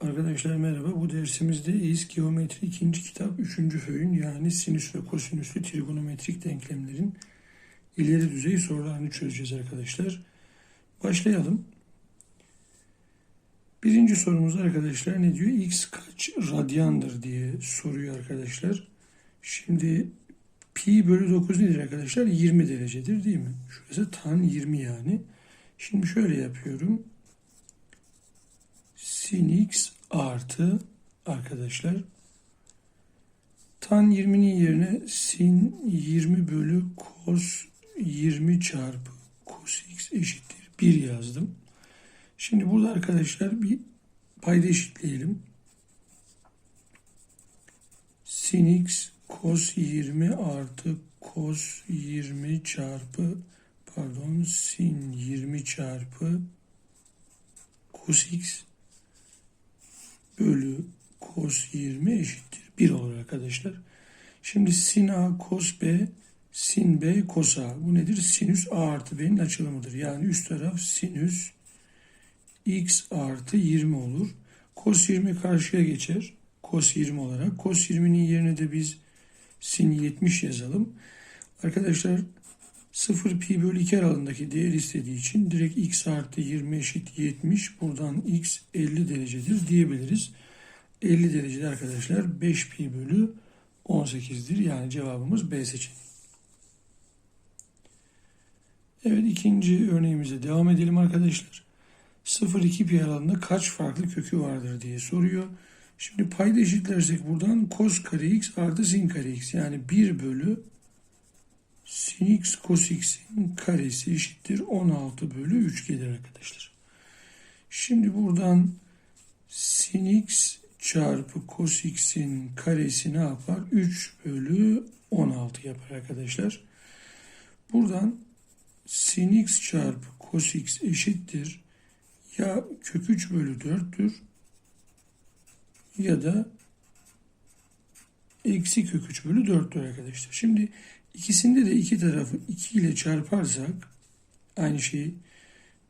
Arkadaşlar merhaba. Bu dersimizde İz Geometri 2. kitap 3. föyün yani sinüs ve kosinüslü trigonometrik denklemlerin ileri düzey sorularını çözeceğiz arkadaşlar. Başlayalım. Birinci sorumuz arkadaşlar ne diyor? X kaç radyandır diye soruyor arkadaşlar. Şimdi pi bölü 9 nedir arkadaşlar? 20 derecedir değil mi? Şurası tan 20 yani. Şimdi şöyle yapıyorum sin x artı arkadaşlar tan 20'nin yerine sin 20 bölü cos 20 çarpı cos x eşittir 1 yazdım. Şimdi burada arkadaşlar bir payda eşitleyelim. Sin x cos 20 artı cos 20 çarpı pardon sin 20 çarpı cos x bölü cos 20 eşittir 1 olur arkadaşlar. Şimdi sin A cos B sin B cos A. Bu nedir? Sinüs A artı B'nin açılımıdır. Yani üst taraf sinüs x artı 20 olur. Cos 20 karşıya geçer. Cos 20 olarak. Cos 20'nin yerine de biz sin 70 yazalım. Arkadaşlar 0 pi bölü 2 aralığındaki değer istediği için direkt x artı 20 eşit 70 buradan x 50 derecedir diyebiliriz. 50 derecede arkadaşlar 5 pi bölü 18'dir. Yani cevabımız B seçeneği. Evet ikinci örneğimize devam edelim arkadaşlar. 0-2 pi aralığında kaç farklı kökü vardır diye soruyor. Şimdi payda eşitlersek buradan cos kare x artı sin kare x yani 1 bölü sin x cos x'in karesi eşittir 16 bölü 3 gelir arkadaşlar. Şimdi buradan sin x çarpı cos x'in karesi ne yapar? 3 bölü 16 yapar arkadaşlar. Buradan sin x çarpı cos x eşittir ya kök 3 bölü 4'tür ya da eksi kök 3 bölü 4'tür arkadaşlar. Şimdi ikisinde de iki tarafı 2 ile çarparsak aynı şeyi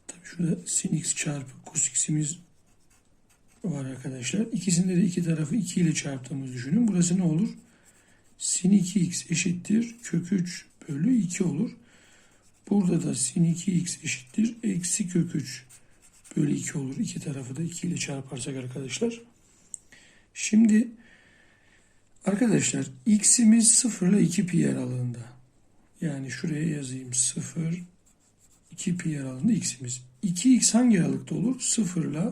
tabi şurada sin x çarpı cos x'imiz var arkadaşlar. İkisinde de iki tarafı 2 ile çarptığımızı düşünün. Burası ne olur? Sin 2x eşittir kök 3 bölü 2 olur. Burada da sin 2x eşittir eksi kök 3 bölü 2 olur. İki tarafı da 2 ile çarparsak arkadaşlar. Şimdi arkadaşlar x'imiz 0 ile 2 pi aralığında. Yani şuraya yazayım 0 2 pi aralığında x'imiz. 2x hangi aralıkta olur? 0 ile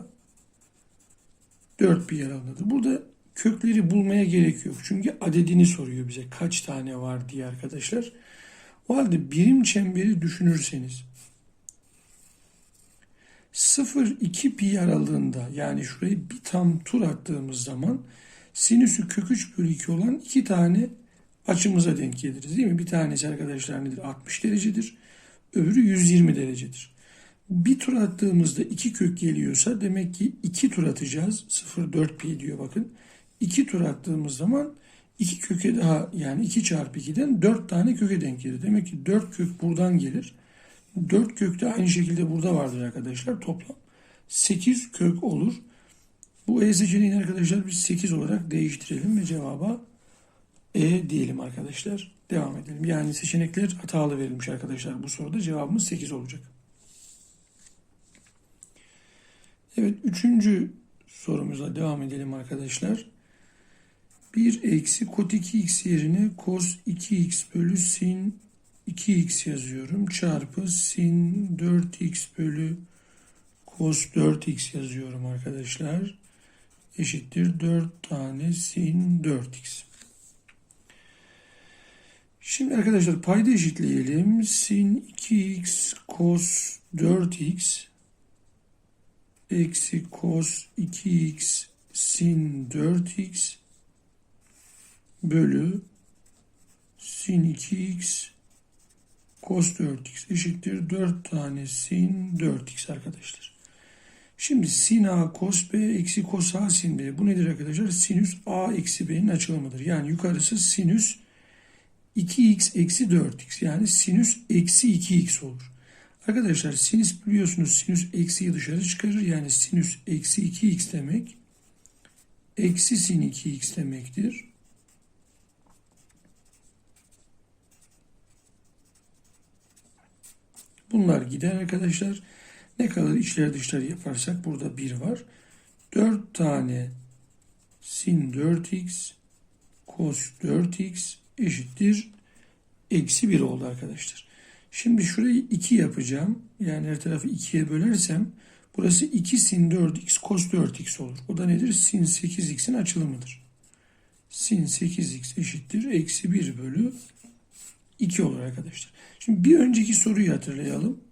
4 pi aralığındadır. Burada kökleri bulmaya gerek yok. Çünkü adedini soruyor bize. Kaç tane var diye arkadaşlar. O halde birim çemberi düşünürseniz 0-2 pi aralığında yani şurayı bir tam tur attığımız zaman sinüsü kök 3 bölü 2 olan iki tane açımıza denk geliriz değil mi? Bir tanesi arkadaşlar nedir? 60 derecedir. Öbürü 120 derecedir. Bir tur attığımızda iki kök geliyorsa demek ki iki tur atacağız. 0-4 pi diyor bakın. İki tur attığımız zaman iki köke daha yani 2 çarpı 2'den 4 tane köke denk gelir. Demek ki 4 kök buradan gelir. 4 kök de aynı şekilde burada vardır arkadaşlar. Toplam 8 kök olur. Bu E seçeneğini arkadaşlar biz 8 olarak değiştirelim ve cevaba E diyelim arkadaşlar. Devam edelim. Yani seçenekler hatalı verilmiş arkadaşlar. Bu soruda cevabımız 8 olacak. Evet üçüncü sorumuza devam edelim arkadaşlar. 1 eksi kot 2x yerine cos 2x bölü sin 2x yazıyorum. Çarpı sin 4x bölü cos 4x yazıyorum arkadaşlar. Eşittir 4 tane sin 4x. Şimdi arkadaşlar payda eşitleyelim. Sin 2x cos 4x eksi cos 2x sin 4x bölü sin 2x cos 4x eşittir 4 tane sin 4x arkadaşlar. Şimdi sin a cos b eksi cos a sin b. Bu nedir arkadaşlar? Sinüs a eksi b'nin açılımıdır. Yani yukarısı sinüs 2x eksi 4x. Yani sinüs eksi 2x olur. Arkadaşlar sinüs biliyorsunuz sinüs eksiyi dışarı çıkarır. Yani sinüs eksi 2x demek eksi sin 2x demektir. Bunlar gider arkadaşlar. Ne kadar içler dışları yaparsak burada 1 var. 4 tane sin 4x cos 4x eşittir eksi 1 oldu arkadaşlar. Şimdi şurayı 2 yapacağım. Yani her tarafı 2'ye bölersem burası 2 sin 4x cos 4x olur. O da nedir? Sin 8x'in açılımıdır. Sin 8x eşittir eksi 1 bölü 2 olur arkadaşlar. Şimdi bir önceki soruyu hatırlayalım.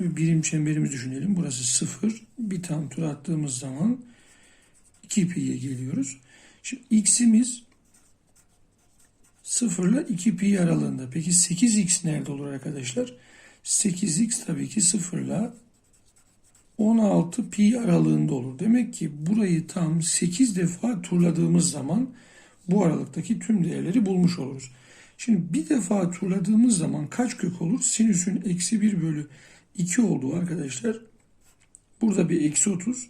Birim çemberimizi düşünelim. Burası 0. Bir tam tur attığımız zaman 2 pi'ye geliyoruz. Şimdi x'imiz 0 ile 2 pi aralığında. Peki 8x nerede olur arkadaşlar? 8x tabii ki 0 ile 16 pi aralığında olur. Demek ki burayı tam 8 defa turladığımız zaman bu aralıktaki tüm değerleri bulmuş oluruz. Şimdi bir defa turladığımız zaman kaç kök olur? Sinüsün eksi 1 bölü 2 olduğu arkadaşlar. Burada bir eksi 30.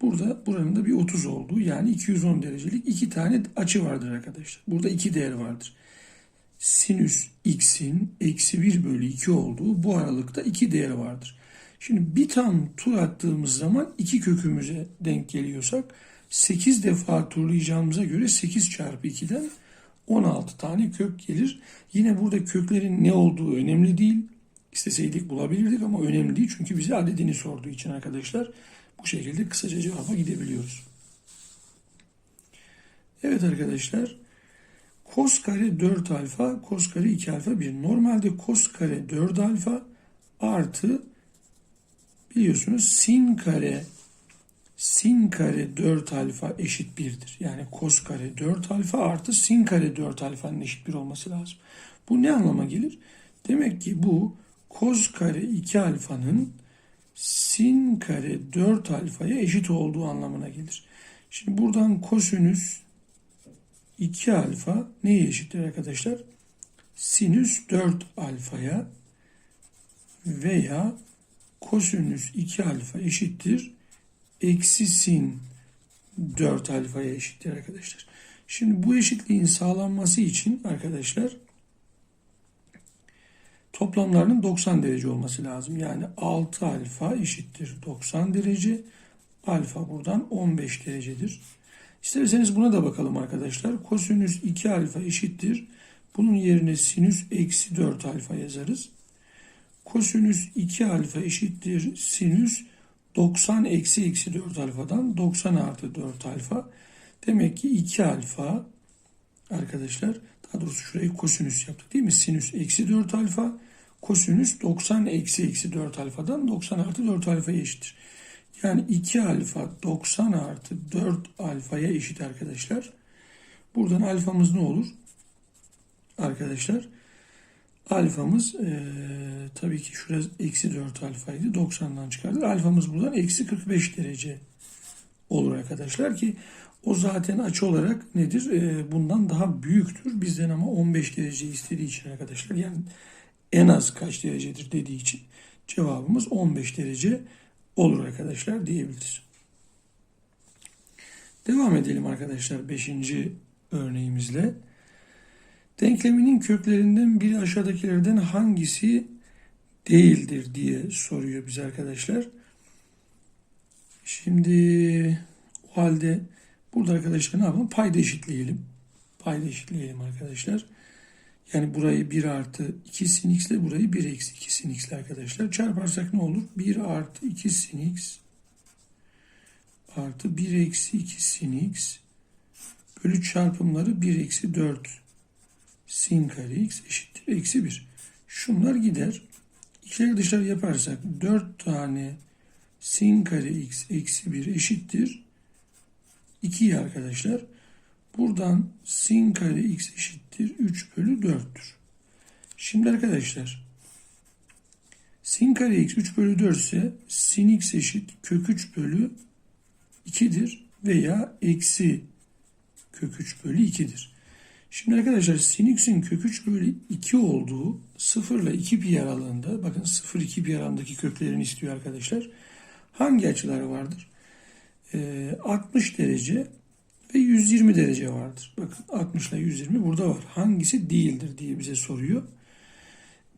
Burada buranın da bir 30 olduğu yani 210 derecelik iki tane açı vardır arkadaşlar. Burada iki değer vardır. Sinüs x'in eksi 1 bölü 2 olduğu bu aralıkta iki değer vardır. Şimdi bir tam tur attığımız zaman iki kökümüze denk geliyorsak 8 defa turlayacağımıza göre 8 çarpı 2'den 16 tane kök gelir. Yine burada köklerin ne olduğu önemli değil. İsteseydik bulabilirdik ama önemli değil. Çünkü bize adedini sorduğu için arkadaşlar bu şekilde kısaca cevaba gidebiliyoruz. Evet arkadaşlar. Kos kare 4 alfa, kos kare 2 alfa 1. Normalde kos kare 4 alfa artı biliyorsunuz sin kare sin kare 4 alfa eşit 1'dir. Yani kos kare 4 alfa artı sin kare 4 alfanın eşit 1 olması lazım. Bu ne anlama gelir? Demek ki bu kos kare 2 alfanın sin kare 4 alfaya eşit olduğu anlamına gelir. Şimdi buradan kosinüs 2 alfa neye eşittir arkadaşlar? Sinüs 4 alfaya veya kosinüs 2 alfa eşittir eksi sin 4 alfaya eşittir arkadaşlar. Şimdi bu eşitliğin sağlanması için arkadaşlar toplamlarının 90 derece olması lazım. Yani 6 alfa eşittir 90 derece. Alfa buradan 15 derecedir. İsterseniz buna da bakalım arkadaşlar. Kosinüs 2 alfa eşittir. Bunun yerine sinüs eksi 4 alfa yazarız. Kosinüs 2 alfa eşittir sinüs 90 eksi eksi 4 alfadan 90 artı 4 alfa. Demek ki 2 alfa arkadaşlar daha doğrusu şurayı kosinüs yaptık değil mi? Sinüs eksi 4 alfa kosinüs 90 eksi eksi 4 alfadan 90 artı 4 alfaya eşittir. Yani 2 alfa 90 artı 4 alfaya eşit arkadaşlar. Buradan alfamız ne olur? Arkadaşlar alfamız e, tabii ki şurası eksi 4 alfaydı. 90'dan çıkardık. Alfamız buradan eksi 45 derece olur arkadaşlar ki o zaten açı olarak nedir? E, bundan daha büyüktür. Bizden ama 15 derece istediği için arkadaşlar. Yani en az kaç derecedir dediği için cevabımız 15 derece olur arkadaşlar diyebiliriz. Devam edelim arkadaşlar 5. örneğimizle. Denkleminin köklerinden biri aşağıdakilerden hangisi değildir diye soruyor bize arkadaşlar. Şimdi o halde burada arkadaşlar ne yapalım? Payda eşitleyelim. Payda eşitleyelim arkadaşlar. Yani burayı 1 artı 2 sin x ile burayı 1 eksi 2 sin x ile arkadaşlar. Çarparsak ne olur? 1 artı 2 sin x artı 1 eksi 2 sin x bölü çarpımları 1 eksi 4 sin kare x eşittir eksi 1. Şunlar gider. İçeri dışarı yaparsak 4 tane sin kare x eksi 1 eşittir 2 arkadaşlar. Buradan sin kare x eşittir 3 bölü 4'tür. Şimdi arkadaşlar sin kare x 3 bölü 4 ise sin x eşit kök 3 bölü 2'dir veya eksi kök 3 bölü 2'dir. Şimdi arkadaşlar sin x'in kök 3 bölü 2 olduğu 0 ile 2 pi aralığında bakın 0-2 pi aralığındaki köklerini istiyor arkadaşlar. Hangi açılar vardır? Ee, 60 derece ve 120 derece vardır. Bakın 60 ile 120 burada var. Hangisi değildir diye bize soruyor.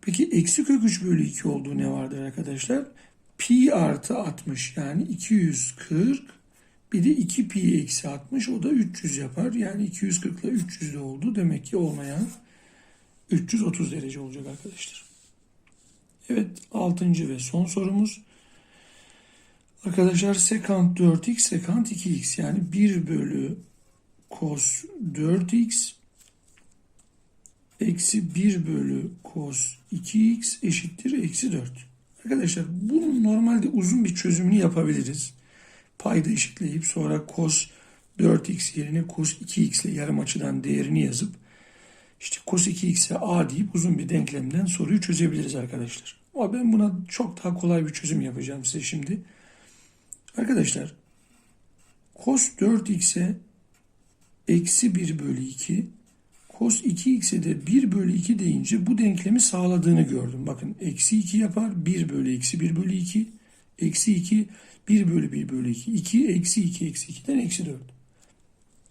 Peki eksi kök 3 bölü 2 olduğu ne vardır arkadaşlar? Pi artı 60 yani 240 bir de 2 pi eksi 60 o da 300 yapar. Yani 240 ile 300 de oldu. Demek ki olmayan 330 derece olacak arkadaşlar. Evet 6. ve son sorumuz. Arkadaşlar sekant 4x sekant 2x yani 1 bölü cos 4x eksi 1 bölü cos 2x eşittir eksi 4. Arkadaşlar bunun normalde uzun bir çözümünü yapabiliriz. Payda eşitleyip sonra cos 4x yerine cos 2x ile yarım açıdan değerini yazıp işte cos 2x'e a deyip uzun bir denklemden soruyu çözebiliriz arkadaşlar. Ama ben buna çok daha kolay bir çözüm yapacağım size şimdi. Arkadaşlar cos 4x'e eksi 1 bölü 2 cos 2x'e de 1 bölü 2 deyince bu denklemi sağladığını gördüm. Bakın eksi 2 yapar 1 bölü eksi 1 bölü 2 eksi 2 1 bölü 1 bölü 2 2 eksi 2 eksi 2'den eksi 4.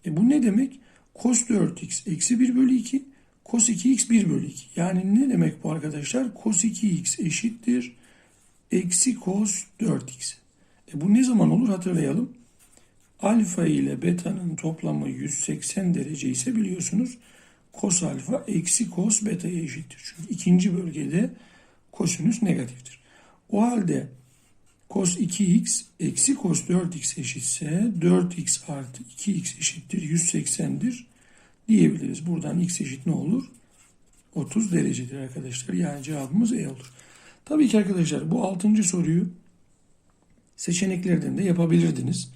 E bu ne demek? Cos 4x eksi 1 bölü 2 cos 2x 1 bölü 2. Yani ne demek bu arkadaşlar? Cos 2x eşittir eksi cos 4x. E bu ne zaman olur hatırlayalım. Alfa ile beta'nın toplamı 180 derece ise biliyorsunuz cos alfa eksi cos beta'ya eşittir. Çünkü ikinci bölgede kosinüs negatiftir. O halde cos 2x eksi cos 4x eşitse 4x artı 2x eşittir 180'dir diyebiliriz. Buradan x eşit ne olur? 30 derecedir arkadaşlar. Yani cevabımız E olur. Tabii ki arkadaşlar bu 6. soruyu seçeneklerden de yapabilirdiniz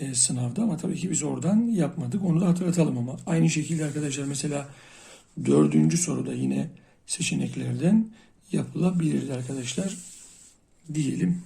e, sınavda ama tabii ki biz oradan yapmadık. Onu da hatırlatalım ama aynı şekilde arkadaşlar mesela dördüncü soruda yine seçeneklerden yapılabilirdi arkadaşlar diyelim.